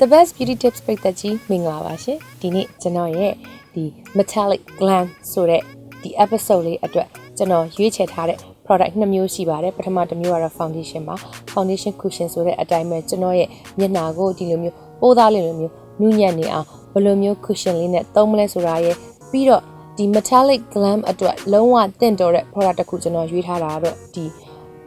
The best beauty tips ပိတ်သက်ကြီးမင်္ဂလာပါရှင်ဒီနေ့ကျွန်တော်ရဲ့ဒီ metallic glam ဆိုတဲ့ဒီ episode လေးအတွက်ကျွန်တော်ရွေးချယ်ထားတဲ့ product နှစ်မျိုးရှိပါတယ်ပထမတစ်မျိုးကတော့ foundation ပါ foundation cushion ဆိုတဲ့အတိုင်းပဲကျွန်တော်ရဲ့မျက်နှာကိုဒီလိုမျိုးပိုးသားလေးလိုမျိုးနူးညံ့နေအောင်ဘယ်လိုမျိုး cushion လေးနဲ့သုံးမလဲဆိုတာရဲ့ပြီးတော့ဒီ metallic glam အတွက်လုံးဝတင့်တော်တဲ့ product တစ်ခုကျွန်တော်ရွေးထားတာကတော့ဒီ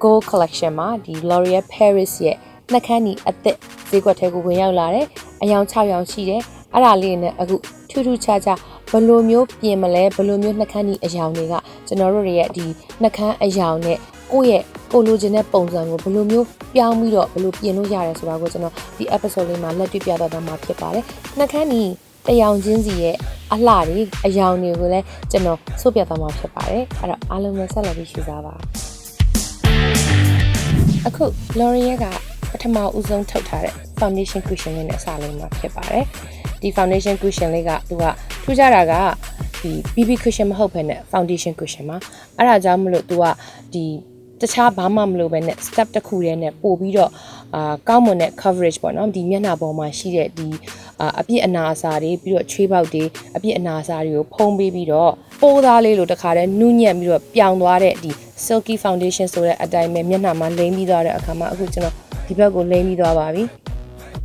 Gold Collection မှာဒီ L'Oreal Paris ရဲ့ နှက်ခမ်းနီအသစ်ဈေးကွက်ထဲကိုဝင်ရောက်လာတယ်။အယောင်6ရောင်ရှိတယ်။အဲ့ဒါလေးနဲ့အခုထူးထူးခြားခြားဘယ်လိုမျိုးပြင်မလဲဘယ်လိုမျိုးနှက်ခမ်းနီအယောင်တွေကကျွန်တော်တို့ရဲ့ဒီနှက်ခမ်းအယောင်နဲ့ကိုယ့်ရဲ့ကိုလိုချင်တဲ့ပုံစံကိုဘယ်လိုမျိုးပြောင်းပြီးတော့ဘယ်လိုပြင်လို့ရတယ်ဆိုတာကိုကျွန်တော်ဒီ episode လေးမှာလက်တွေ့ပြသသွားမှာဖြစ်ပါတယ်။နှက်ခမ်းနီတယောင်ချင်းစီရဲ့အလှတွေအယောင်တွေကိုလည်းကျွန်တော်ဆို့ပြသွားမှာဖြစ်ပါတယ်။အဲ့တော့အားလုံးပဲဆက်လက်ပြီးရှုစားပါ။အခု L'Oreal က ပထမဦးဆုံးထုတ်ထားတဲ့ foundation cushion လေးနဲ့အစားလေးမှာဖြစ်ပါတယ်။ဒီ foundation cushion လေးကသူကထူးခြားတာကဒီ BB cushion မဟုတ်ဘဲနဲ့ foundation cushion ပါ။အဲ့ဒါကြောင့်မလို့သူကဒီတခြားဘာမှမလုပ်ဘဲနဲ့ step တစ်ခုတည်းနဲ့ပို့ပြီးတော့အာကောင်းမွန်တဲ့ coverage ပေါ့နော်ဒီမျက်နှာပေါ်မှာရှိတဲ့ဒီအာအပြည့်အနာအစာတွေပြီးတော့ချွေးပေါက်တွေအပြည့်အနာအစာတွေကိုဖုံးပေးပြီးတော့ပိုးသားလေးလိုတခါတည်းနူးညံ့ပြီးတော့ပြောင်သွားတဲ့ဒီ silky foundation ဆိုတဲ့အတိုင်းပဲမျက်နှာမှာလိမ့်ပြီးသွားတဲ့အခါမှာအခုကျွန်တော် ဒီဘက်ကိုလိမ့်ပြီးသွားပါပြီ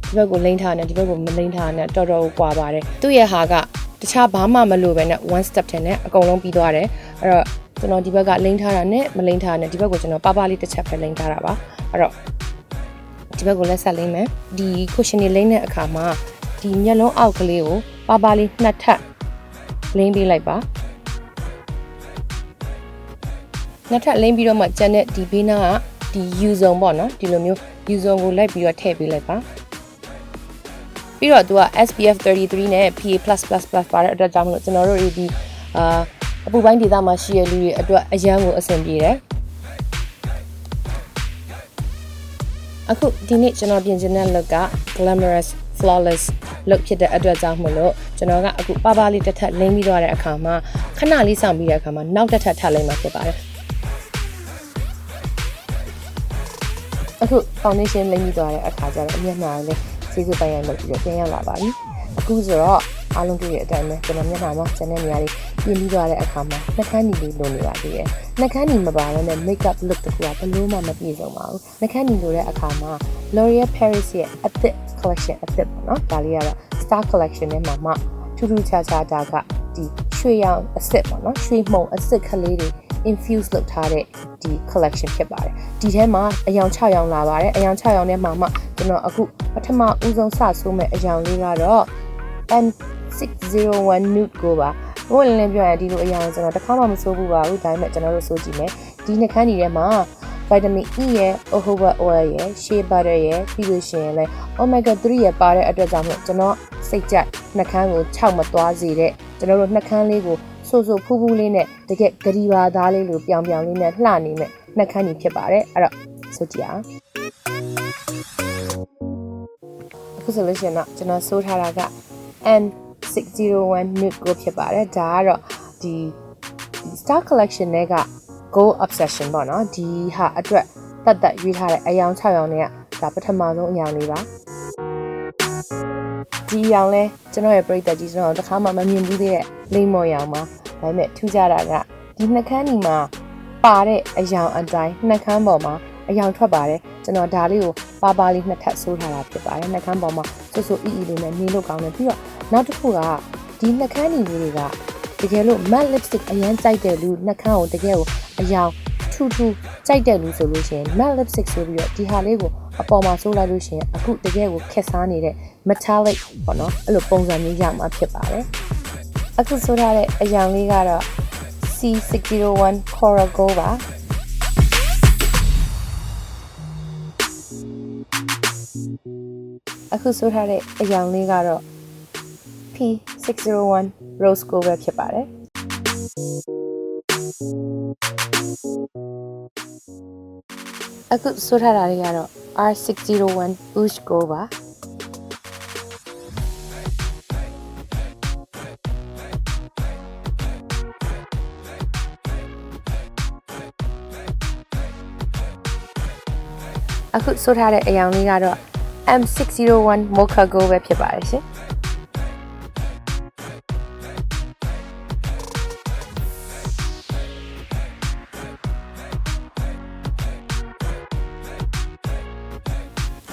ဒီဘက်ကိုလိမ့်ထားတယ်ဒီဘက်ကိုမလိမ့်ထားနဲ့တော်တော်ကိုကွာပါတယ်သူ့ရဲ့ဟာကတခြားဘာမှမလုပ်ပဲနဲ့ one step ထင်နဲ့အကုန်လုံးပြီးသွားတယ်အဲ့တော့ကျွန်တော်ဒီဘက်ကလိမ့်ထားတာနဲ့မလိမ့်ထားတာနဲ့ဒီဘက်ကိုကျွန်တော်ပါပါလေးတစ်ချက်ပဲလိမ့်ထားတာပါအဲ့တော့ဒီဘက်ကိုလက်ဆက်လိမ့်မယ်ဒီ cushion လေးလိမ့်တဲ့အခါမှာဒီမျက်လုံးအောက်ကလေးကိုပါပါလေးနှစ်ထပ်လိမ့်ပေးလိုက်ပါနှစ်ထပ်လိမ့်ပြီးတော့မှကျန်တဲ့ဒီဘေးနားကဒီယူဇုံပေါ့နော်ဒီလိုမျိုး ယူဇုံကိုလိုက်ပြီးတော့ထည့်ပေးလိုက်ပါပြီးတော့သူက SPF 33နဲ့ PA+++ ပါတဲ့အတွက်ကြောင့်မလို့ကျွန်တော်တို့ဒီအာအပူပိုင်းဒေသမှာရှိတဲ့လူတွေအတွက်အရန်ကိုအဆင်ပြေတယ်အခုဒီနေ့ကျွန်တော်ပြင်ချင်တဲ့ look က glamorous flawless look ဖြစ်တဲ့အတွက်ကြောင့်မလို့ကျွန်တော်ကအခုပါပါလေးတစ်ထပ်လိမ့်ပြီးတော့တဲ့အခါမှာခဏလေးစောင့်ပြီးတဲ့အခါမှာနောက်တစ်ထပ်ထပ်လိမ့်မှာဖြစ်ပါတယ် အခု foundation လိမ့်ပြီးသွားတဲ့အခါကျတော့အမျက်နှာလေးစေးစေးပိုင်းရိုက်လုပ်ပြီးတော့ပြန်ရောက်လာပါပြီအခုဆိုတော့အားလုံးတွေ့တဲ့အတိုင်းပဲကျွန်တော်မျက်နှာမှာကျန်တဲ့နေရာလေးပြင်ပြီးသွားတဲ့အခါမှာနှာခမ်းနီလေးလိုနေပါသေးတယ်နှာခမ်းနီမပါဘဲနဲ့ makeup look တခုကဘယ်လို့မှမပြည့်စုံပါဘူးနှာခမ်းနီလိုတဲ့အခါမှာ L'Oreal Paris ရဲ့အသစ် collection အသစ်ပေါ့နော်ဒါလေးကတော့ Star collection နဲ့မှာမှထူးထူးခြားခြားဒါကဒီရွှေရောင်အစ်စ်ပေါ့နော်ရွှေမှုံအစ်စ်ကလေးတွေ infuse လုပ်ထားတဲ့ဒီ collection ဖြစ်ပါတယ်ဒီထဲမှာအယောင်6ရောင်လာပါတယ်အယောင်6ရောင်ထဲမှာမှကျွန်တော်အခုပထမဦးဆုံးစဆိုးမဲ့အယောင်လေးကတော့ N601 nude ကိုပါဘို့လည်းလည်းပြောရရင်ဒီလိုအရာကိုကျွန်တော်တစ်ခါမှမစိုးဘူးပါဘူးဒါပေမဲ့ကျွန်တော်တို့စိုးကြည့်မယ်ဒီနှခမ်းကြီးထဲမှာ vitamin E ရဲ့ jojoba oil ရဲ့ shea butter ရဲ့ပြီးလို့ရှိရင်လည်း omega 3ရဲ့ပါတဲ့အတွက်ကြောင့်မို့ကျွန်တော်စိတ်ကြိုက်နှခမ်းကိုခြောက်မသွားစေတဲ့ကျွန်တော်တို့နှခမ်းလေးကို ဆိုဆိုဖူးဖူးလေးနဲ့တကယ်ဂရီဘာသားလေးလိုပြောင်ပြောင်လေးနဲ့လှနေမဲ့နှခမ်းကြီးဖြစ်ပါတယ်အဲ့တော့ဆိုကြည့်အောင်အခုဆိုလို့ရှိရင်တော့ကျွန်တော်စိုးထားတာက N 601 nude ကိုဖြစ်ပါတယ်ဒါကတော့ဒီ Star Collection တွေက Gold Obsession ပေါ့နော်ဒီဟာအတွက်တတ်တတ်ရွေးထားတဲ့အယောင်6ရောင်တွေကဒါပထမဆုံးအယောင်လေးပါ ဒီအယောင်လဲကျွန်တော်ရဲ့ပရိသတ်ကြီးကျွန်တော်တခါမှမမြင်ဘူးသေးတဲ့လိမ့်မော်ရောင်ပါဒါပေမဲ့ထူးခြားတာကဒီနှကန်းဒီမှာပါတဲ့အယောင်အတိုင်းနှကန်းပေါ်မှာအယောင်ထွက်ပါတယ်ကျွန်တော်ဒါလေးကိုပါပါလေးနှစ်ထပ်ဆိုးထားတာဖြစ်ပါတယ်နှကန်းပေါ်မှာဆူဆူအီအီလေးနဲ့နေလို့ကောင်းတယ်ပြီးတော့နောက်တစ်ခုကဒီနှကန်းဒီလေးတွေကတကယ်လို့ matte lipstick အရန်ကြိုက်တဲ့လူနှကန်းကိုတကယ်ကိုအယောင် ထူထူကြိုက်တဲ့လူဆိုလို့ရှိရင် matte lipstick ဆိုပြီးတော့ဒီဟာလေးကိုအပေါ်မှာဆိုးလိုက်လို့ရှိရင်အခုတကယ်ကိုခက်စားနေတဲ့ metallic ပေါ့နော်အဲ့လိုပုံစံမျိုးရမှာဖြစ်ပါတယ်အခုဆိုထားတဲ့အယောင်လေးကတော့ C601 Coral Gold ပါအခုဆိုထားတဲ့အယောင်လေးကတော့ P601 Rose Gold ပဲဖြစ်ပါတယ် အခုဆိုထားတာလေးကတော့ R601 Bush Gold ပါအခုဆိုထားတဲ့အယောင်လေးကတော့ M601 Mocha Go ပဲဖြစ်ပါတယ်ရှင်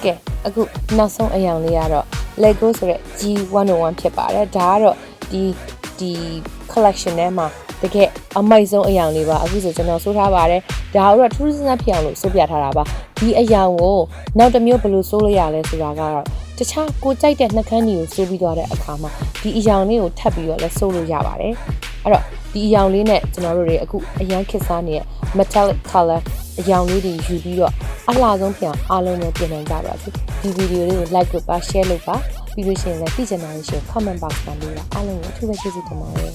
ကဲအခုနောက်ဆုံးအယောင်လေးကတော့ Lego ဆိုတဲ့ G101 ဖြစ်ပါတယ်ဒါကတော့ဒီဒီ collection ထဲမှာတကယ်အမိုက်ဆုံးအယောင်လေးပါအခုဆိုကျွန်တော်စိုးထားပါတယ်ဒါကတော့ထူးဆန်းဆန်းဖြစ်အောင်လို့စိုးပြထားတာပါဒီအယောင်ကိုနောက်တစ်မျိုးဘယ်လိုစိုးလို့ရလဲဆိုတာကတော့တခြားကိုကြိုက်တဲ့နှက်ခမ်းတွေကိုစိုးပြီးသွားတဲ့အခါမှာဒီအယောင်လေးကိုထပ်ပြီးတော့လည်းစိုးလို့ရပါတယ်အဲ့တော့ဒီအယောင်လေးနဲ့ကျွန်တော်တို့တွေအခုအရန်ခစ်စားနေတဲ့ metallic color အယောင်လေးတွေယူပြီးတော့ အလှဆုံးဖြစ်အောင်အားလုံးနဲ့ပြင်နိုင်ကြပါစေဒီဗီဒီယိုလေးကို like လုပ်ပါ share လုပ်ပါပြီးလို့ရှိရင်လည်းသိချင်တာရှိရင် comment box မှာလေးပါအားလုံးကိုအထူးပဲကျေးဇူးတင်ပါတယ်